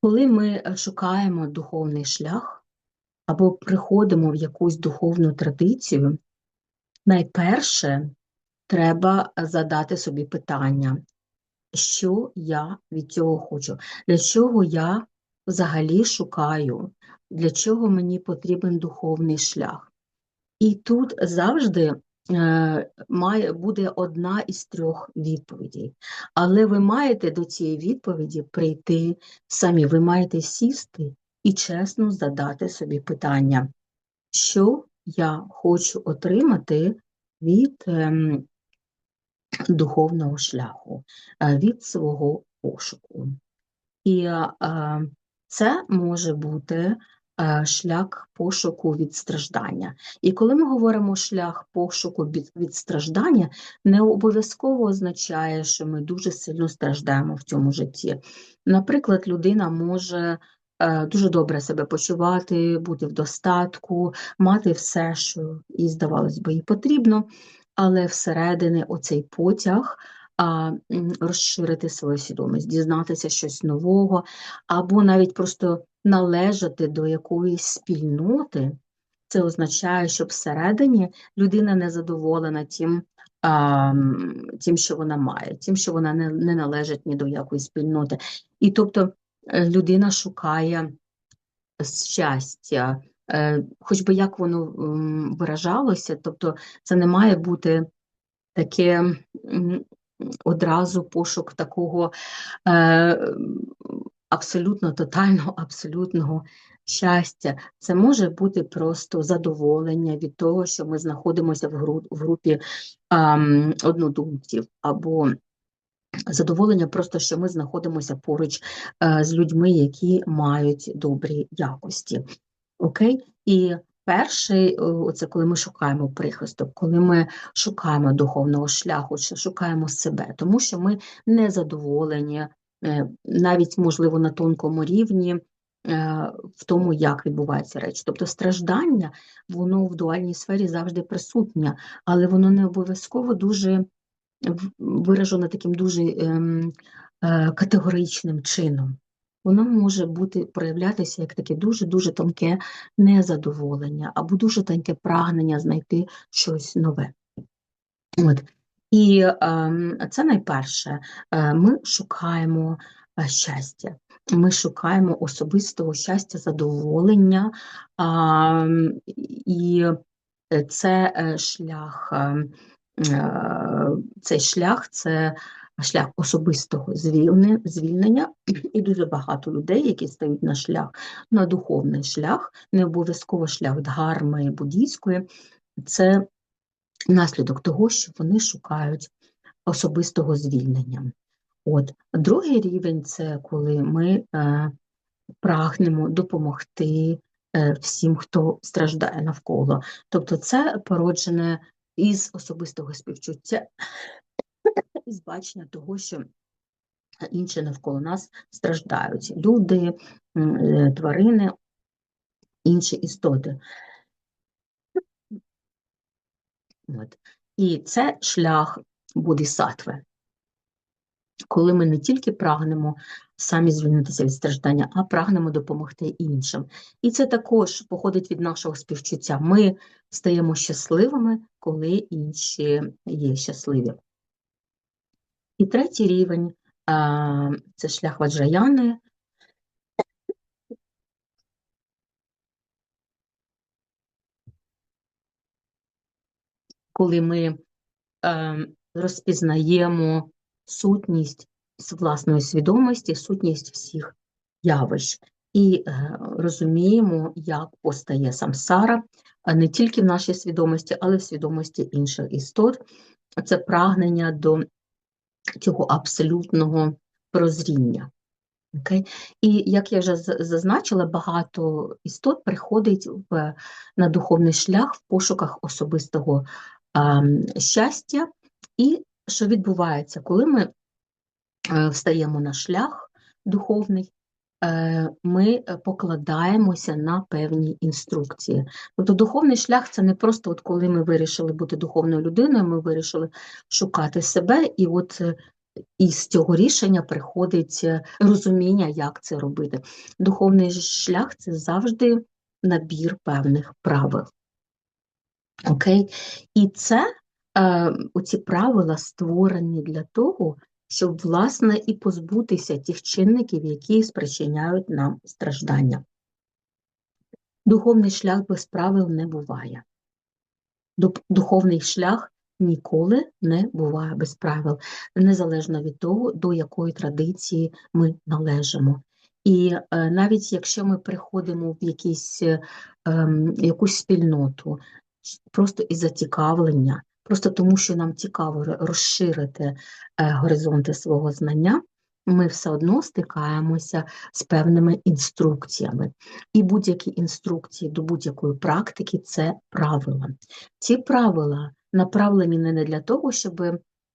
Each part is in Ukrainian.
Коли ми е, шукаємо духовний шлях або приходимо в якусь духовну традицію, найперше треба задати собі питання, що я від цього хочу, для чого я взагалі шукаю, для чого мені потрібен духовний шлях. І тут завжди має буде одна із трьох відповідей. Але ви маєте до цієї відповіді прийти самі. Ви маєте сісти і чесно задати собі питання, що я хочу отримати від ем, духовного шляху, е, від свого пошуку. І е, це може бути е, шлях пошуку від страждання. І коли ми говоримо шлях пошуку від, страждання, не обов'язково означає, що ми дуже сильно страждаємо в цьому житті. Наприклад, людина може е, дуже добре себе почувати, бути в достатку, мати все, що їй, здавалось би, їй потрібно, але всередині оцей потяг розширити свою свідомість, дізнатися щось нового, або навіть просто належати до якоїсь спільноти. Це означає, що всередині людина не задоволена тим, тим, що вона має, тим, що вона не, не належить ні до якої спільноти. І тобто е, людина шукає щастя, е, хоч би як воно виражалося, тобто це не має бути таке одразу пошук такого е, абсолютно тотального, абсолютного щастя. Це може бути просто задоволення від того, що ми знаходимося в, гру, в групі е, однодумців, або задоволення просто, що ми знаходимося поруч е, з людьми, які мають добрі якості. Окей? І Перший, е, це коли ми шукаємо прихисток, коли ми шукаємо духовного шляху, шукаємо себе, тому що ми не задоволені, е, навіть, можливо, на тонкому рівні е, в тому, як відбуваються речі. Тобто страждання, воно в дуальній сфері завжди присутнє, але воно не обов'язково дуже виражено таким дуже ем, категоричним чином воно може бути проявлятися як таке дуже-дуже тонке незадоволення або дуже тонке прагнення знайти щось нове. От. І е, це найперше, е, ми шукаємо е, щастя, ми шукаємо особистого щастя, задоволення, е, і це е, шлях, е, е, цей шлях це шлях особистого звільнення, і дуже багато людей, які стають на шлях, на духовний шлях, не обов'язково шлях дгарми буддійської, це наслідок того, що вони шукають особистого звільнення. От Другий рівень це коли ми е, прагнемо допомогти е, всім, хто страждає навколо. Тобто це породжене із особистого співчуття із бачення того, що інші навколо нас страждають люди, е, тварини, інші істоти. От. І це шлях бодисатви, коли ми не тільки прагнемо самі звільнитися від страждання, а прагнемо допомогти іншим. І це також походить від нашого співчуття. Ми стаємо щасливими, коли інші є щасливі. І третій рівень це шлях ваджаяни. Коли ми розпізнаємо сутність власної свідомості, сутність всіх явищ, і е, розуміємо, як постає самсара не тільки в нашій свідомості, але й в свідомості інших істот. Це прагнення до цього абсолютного прозріння. Okay? І як я вже зазначила, багато істот приходить в, на духовний шлях в пошуках особистого е, щастя, і що відбувається, коли ми е, встаємо на шлях духовний, ми покладаємося на певні інструкції. Тобто духовний шлях це не просто от коли ми вирішили бути духовною людиною, ми вирішили шукати себе, і от і з цього рішення приходить е, розуміння, як це робити. Духовний шлях це завжди набір певних правил. Окей? І це е, оці правила створені для того, щоб, власне, і позбутися тих чинників, які спричиняють нам страждання. Духовний шлях без правил не буває. Духовний шлях ніколи не буває без правил, незалежно від того, до якої традиції ми належимо. І е, навіть якщо ми приходимо в якісь, ем, якусь спільноту, просто із зацікавлення, просто тому, що нам цікаво розширити е, горизонти свого знання, ми все одно стикаємося з певними інструкціями. І будь-які інструкції до будь-якої практики це правила. Ці правила направлені не для того, щоб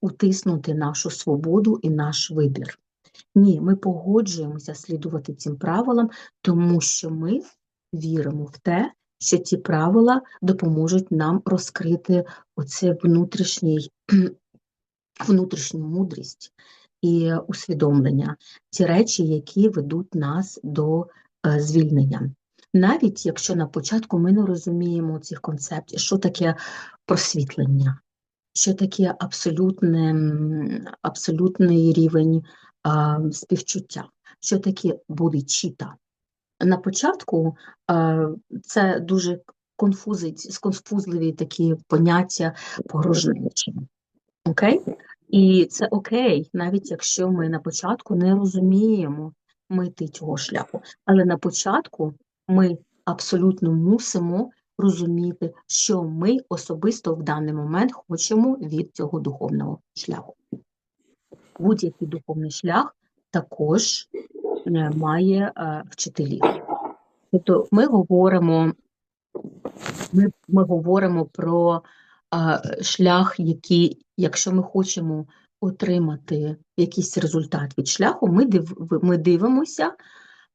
утиснути нашу свободу і наш вибір. Ні, ми погоджуємося слідувати цим правилам, тому що ми віримо в те, що ці правила допоможуть нам розкрити оце внутрішню мудрість і усвідомлення, ті речі, які ведуть нас до е, звільнення. Навіть якщо на початку ми не розуміємо цих концептів, що таке просвітлення, що таке абсолютне, абсолютний рівень а, співчуття, що таке бодичіта. На початку а, це дуже сконфузливі такі поняття порожнечі. Окей? І це окей, навіть якщо ми на початку не розуміємо мити цього шляху. Але на початку ми абсолютно мусимо розуміти, що ми особисто в даний момент хочемо від цього духовного шляху. Будь-який духовний шлях також е, має е, вчителів. Тобто ми говоримо, ми, ми говоримо про шлях, який, якщо ми хочемо отримати якийсь результат від шляху, ми див, ми дивимося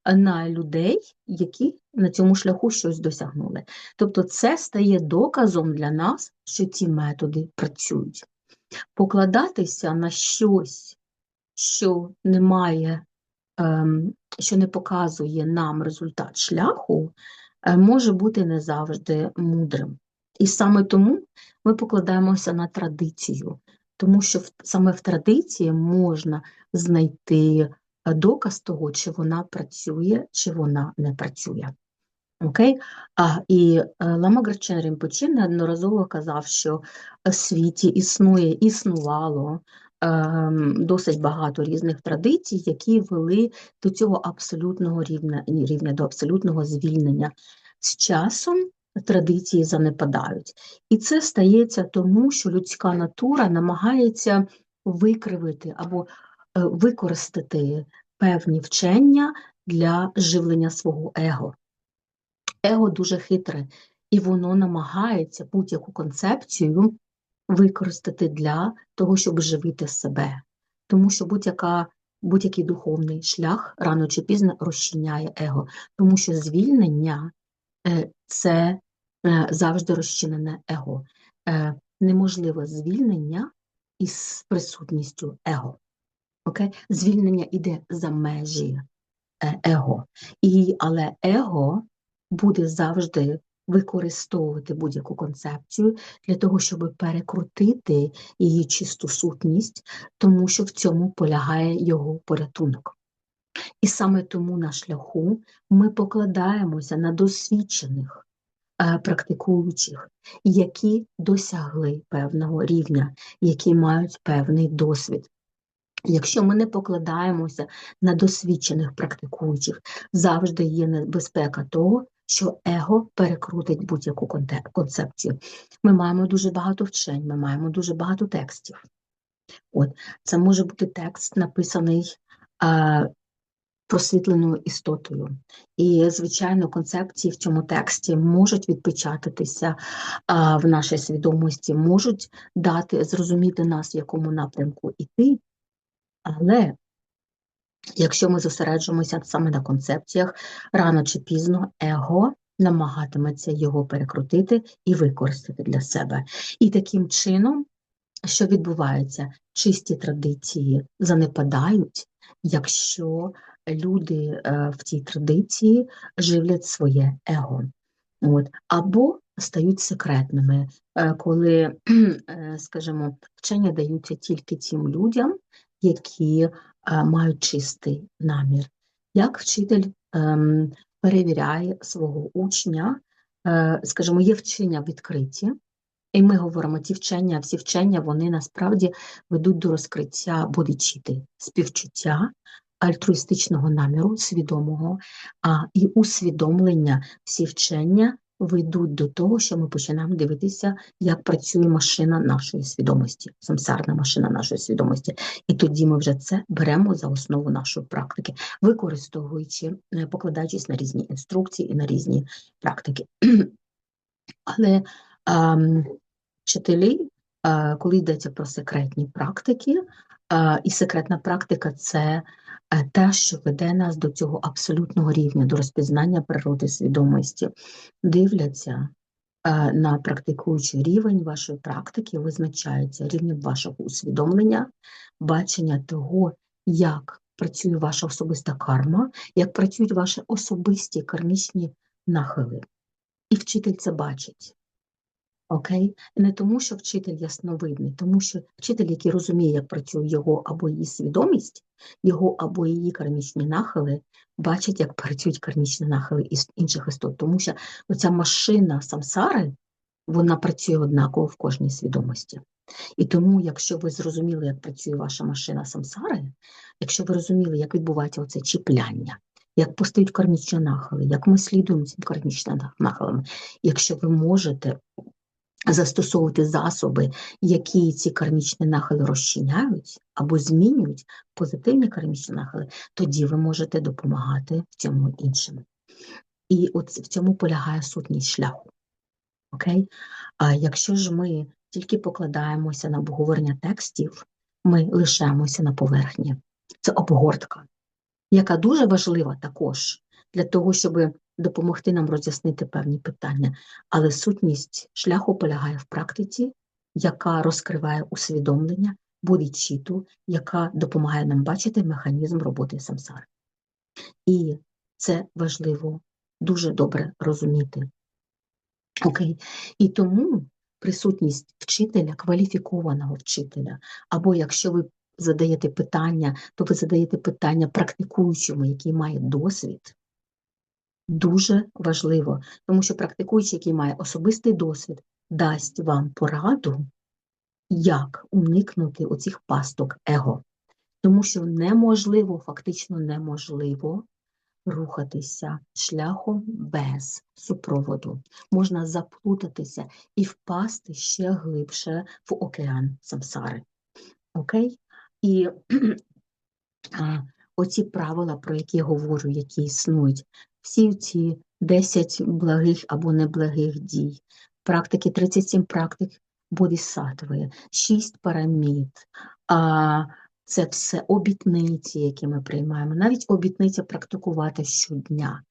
на людей, які на цьому шляху щось досягнули. Тобто, це стає доказом для нас, що ці методи працюють. Покладатися на щось, що не має, що не показує нам результат шляху, е, може бути не завжди мудрим. І саме тому ми покладаємося на традицію, тому що саме в традиції можна знайти е, доказ того, чи вона працює, чи вона не працює. Окей? А, І е, Лама Грачен Рімпочі неодноразово казав, що в світі існує, існувало ем, досить багато різних традицій, які вели до цього абсолютного рівня, рівня до абсолютного звільнення. З часом традиції занепадають. І це стається тому, що людська натура намагається викривити або е, використати певні вчення для живлення свого его. Его дуже хитре, і воно намагається будь-яку концепцію використати для того, щоб живити себе. Тому що будь-яка будь-який духовний шлях рано чи пізно розчиняє его, тому що звільнення е, це Е, завжди розчинене его. Е, неможливе звільнення із присутністю его. Окей? Звільнення йде за межі его. І, Але его буде завжди використовувати будь-яку концепцію для того, щоб перекрутити її чисту сутність, тому що в цьому полягає його порятунок. І саме тому на шляху ми покладаємося на досвідчених Е, практикуючих, які досягли певного рівня, які мають певний досвід. Якщо ми не покладаємося на досвідчених практикуючих, завжди є небезпека того, що его перекрутить будь-яку концепцію. Ми маємо дуже багато вчень, ми маємо дуже багато текстів. От, Це може бути текст, написаний е, просвітленою істотою. І, звичайно, концепції в цьому тексті можуть відпечататися а, в нашій свідомості, можуть дати, зрозуміти нас, в якому напрямку йти, але якщо ми зосереджуємося саме на концепціях, рано чи пізно его намагатиметься його перекрутити і використати для себе. І таким чином, що відбувається? чисті традиції занепадають, якщо люди е, в цій традиції живлять своє его. От. Або стають секретними, е, коли, е, скажімо, вчення даються тільки тим людям, які мають чистий намір. Як вчитель ем, перевіряє свого учня, скажімо, є вчення відкриті, і ми говоримо, ті вчення, всі вчення, вони насправді ведуть до розкриття бодичіти, співчуття, альтруїстичного наміру, свідомого, а і усвідомлення всі вчення ведуть до того, що ми починаємо дивитися, як працює машина нашої свідомості, самсарна машина нашої свідомості. І тоді ми вже це беремо за основу нашої практики, використовуючи, е, покладаючись на різні інструкції і на різні практики. Але ем, вчителі, е, коли йдеться про секретні практики, і секретна практика це е, те, що веде нас до цього абсолютного рівня, до розпізнання природи свідомості, дивляться на практикуючий рівень вашої практики, визначається рівнем вашого усвідомлення, бачення того, як працює ваша особиста карма, як працюють ваші особисті кармічні нахили. І вчитель це бачить. Окей? Не тому, що вчитель ясновидний, тому що вчитель, який розуміє, як працює його або її свідомість, його або її кармічні нахили, бачить, як працюють кармічні нахили із інших істот. Тому що оця машина самсари, вона працює однаково в кожній свідомості. І тому, якщо ви зрозуміли, як працює ваша машина самсари, якщо ви розуміли, як відбувається оце чіпляння, як постають кармічні нахили, як ми слідуємо цим кармічним нахилам, якщо ви можете застосовувати засоби, які ці кармічні нахили розчиняють або змінюють позитивні кармічні нахили, тоді ви можете допомагати в цьому іншим. І от в цьому полягає сутність шляху. Окей? А якщо ж ми тільки покладаємося на обговорення текстів, ми лишаємося на поверхні. Це обгортка, яка дуже важлива також для того, щоб допомогти нам роз'яснити певні питання, але сутність шляху полягає в практиці, яка розкриває усвідомлення, бодічіту, яка допомагає нам бачити механізм роботи самсари. І це важливо дуже добре розуміти. Окей? І тому присутність вчителя, кваліфікованого вчителя, або якщо ви задаєте питання, то ви задаєте питання практикуючому, який має досвід, дуже важливо, тому що практикуючий, який має особистий досвід, дасть вам пораду, як уникнути оцих пасток его. Тому що неможливо, фактично неможливо рухатися шляхом без супроводу. Можна заплутатися і впасти ще глибше в океан самсари. Окей? І оці правила, про які я говорю, які існують, всі ці 10 благих або неблагих дій, практики 37 практик бодисатви, 6 парамід, а це все обітниці, які ми приймаємо. Навіть обітниця практикувати щодня.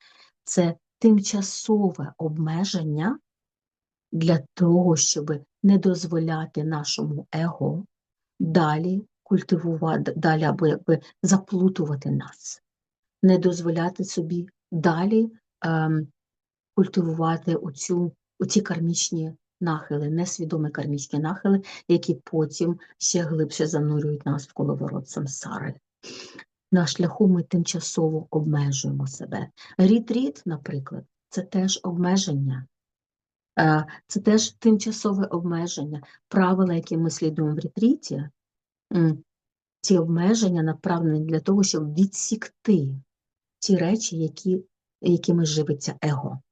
Це тимчасове обмеження для того, щоб не дозволяти нашому его далі культивувати, далі або якби заплутувати нас, не дозволяти собі далі ем, культивувати оцю, оці кармічні нахили, несвідомі кармічні нахили, які потім ще глибше занурюють нас в коловорот самсари. На шляху ми тимчасово обмежуємо себе. Рітріт, наприклад, це теж обмеження. Е, це теж тимчасове обмеження. Правила, які ми слідуємо в ретріті, ці обмеження направлені для того, щоб відсікти ті речі, які, якими живиться его,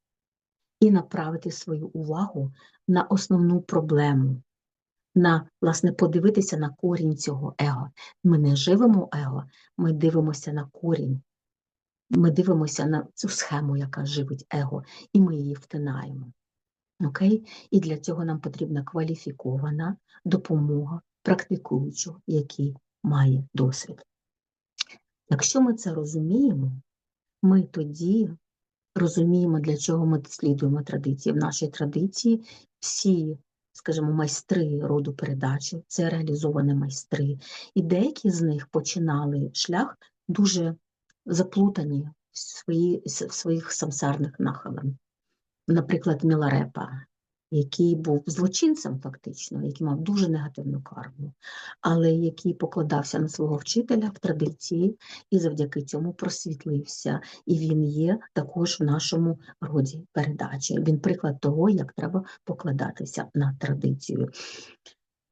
і направити свою увагу на основну проблему, на, власне, подивитися на корінь цього его. Ми не живемо его, ми дивимося на корінь. Ми дивимося на цю схему, яка живить его, і ми її втинаємо. Окей? І для цього нам потрібна кваліфікована допомога практикуючого, який має досвід. Якщо ми це розуміємо, ми тоді розуміємо, для чого ми дослідуємо традиції. В нашій традиції всі скажімо, майстри роду передачі, це реалізовані майстри, і деякі з них починали шлях дуже заплутані в, свої, в своїх самсарних нахилах. Наприклад, Міларепа, який був злочинцем фактично, який мав дуже негативну карму, але який покладався на свого вчителя в традиції і завдяки цьому просвітлився. І він є також в нашому роді передачі. Він приклад того, як треба покладатися на традицію.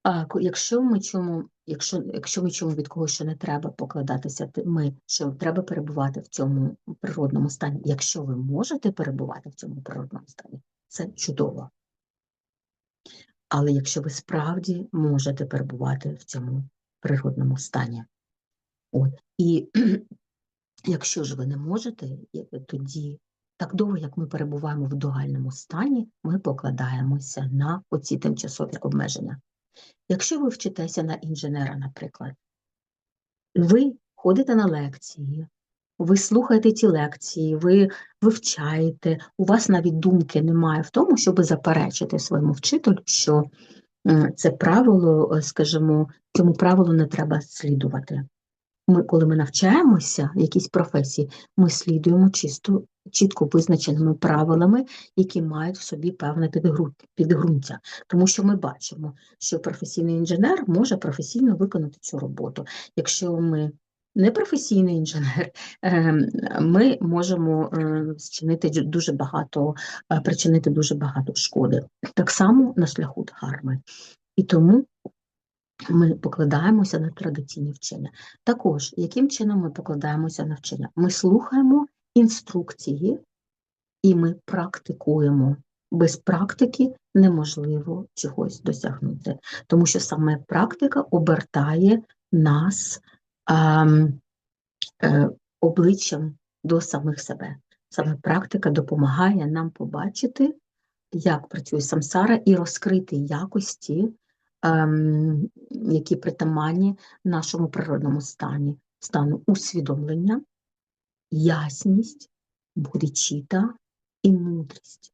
А якщо ми чому, якщо, якщо ми чому від когось, що не треба покладатися, ми що треба перебувати в цьому природному стані. Якщо ви можете перебувати в цьому природному стані, це чудово. Але якщо ви справді можете перебувати в цьому природному стані, от і якщо ж ви не можете, тоді так довго, як ми перебуваємо в дуальному стані, ми покладаємося на оці тимчасові обмеження. Якщо ви вчитеся на інженера, наприклад, ви ходите на лекції, ви слухаєте ці лекції, ви вивчаєте, у вас навіть думки немає в тому, щоб заперечити своєму вчителю, що це правило, е, скажімо, цьому правилу не треба слідувати. Ми, коли ми навчаємося в якійсь професії, ми слідуємо чисто, чітко визначеними правилами, які мають в собі певне підґрунтя. Тому що ми бачимо, що професійний інженер може професійно виконати цю роботу. Якщо ми не професійний інженер, ем, ми можемо е, зчинити дуже багато, е, причинити дуже багато шкоди. Так само на шляху дхарми. І тому ми покладаємося на традиційні вчення. Також, яким чином ми покладаємося на вчення? Ми слухаємо інструкції і ми практикуємо. Без практики неможливо чогось досягнути, тому що саме практика обертає нас ем, е, обличчям до самих себе. Саме практика допомагає нам побачити, як працює самсара, і розкрити якості, ем, які притаманні нашому природному стані, стану усвідомлення, ясність, бодичіта і мудрість.